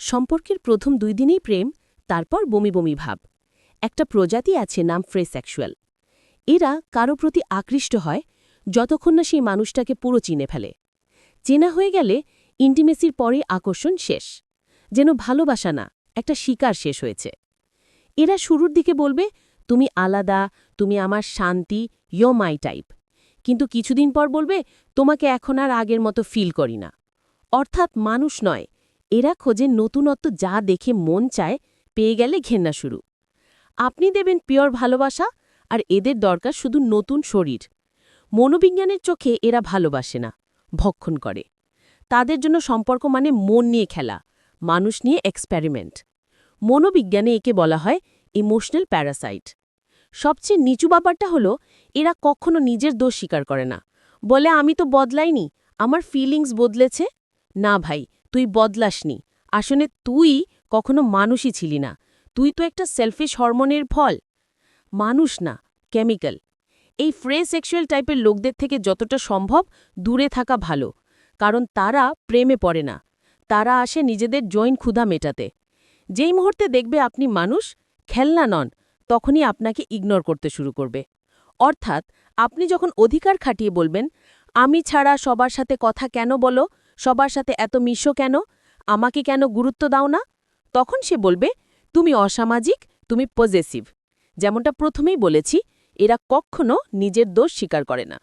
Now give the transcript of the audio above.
সম্পর্কের প্রথম দুই দিনেই প্রেম, তারপর বমি বমি ভাব। একটা প্রজাতি আছে নাম ফ্রেসেক্সুয়াল। এরা কারও প্রতি আকৃষ্ট হয় যতক্ষণ না সেই মানুষটাকে পুরো চিনে ফেলে। চেনা হয়ে গেলে ইন্টিমেসির পরে আকর্ষণ শেষ। যেন ভালোবাসা না, একটা শিকার শেষ হয়েছে। এরা শুরুর দিকে বলবে, তুমি আলাদা, তুমি আমার শান্তি ইয়ো মাই টাইপ কিন্তু কিছুদিন পর বলবে, তোমাকে এখন আর আগের মতো ফিল করি না। অর্থাৎ মানুষ নয় এরা খোঁজে নতুনত্ব যা দেখে মন চায়, পেয়ে গেলে ঘেন্না শুরু। আপনি দেবেন পিওর ভালোবাসা আর এদের দরকার শুধু নতুন শরীর। মনোবিজ্ঞানের চোখে এরা ভালোবাসে না, ভক্ষণ করে। তাদের জন্য সম্পর্ক মানে মন নিয়ে খেলা, মানুষ নিয়ে এক্সপেরিমেন্ট মনোবিজ্ঞানে একে বলা হয় ইমোশনাল প্যারাসাইট সবচেয়ে নিচু ব্যাপারটা হলো, এরা কখনো নিজের দোষ স্বীকার করে না। বলে, আমি তো বদলাইনি, আমার ফিলিংস বদলেছে? না ভাই তুই বদলাসনি। আসলে তুই কখনো মানুষই ছিলি না। তুই তো একটা সেলফিশ হরমোনের ফল। মানুষ না কেমিক্যাল এই ফ্রে সেক্সুয়াল টাইপের লোকদের থেকে যতটা সম্ভব দূরে থাকা ভালো। কারণ তারা প্রেমে পড়ে না। তারা আসে নিজেদের জয়েন ক্ষুধা মেটাতে। যেই মুহূর্তে দেখবে আপনি মানুষ, খেলনা নন, তখনই আপনাকে ইগনোর করতে শুরু করবে। অর্থাৎ আপনি যখন অধিকার খাটিয়ে বলবেন, আমি ছাড়া সবার সাথে কথা কেন বলো? সবার সাথে এত মিশো কেন? আমাকে কেন গুরুত্ব দাও না? তখন সে বলবে, তুমি অসামাজিক, তুমি পজেসিভ যেমনটা প্রথমেই বলেছি, এরা কখনো নিজের দোষ স্বীকার করে না।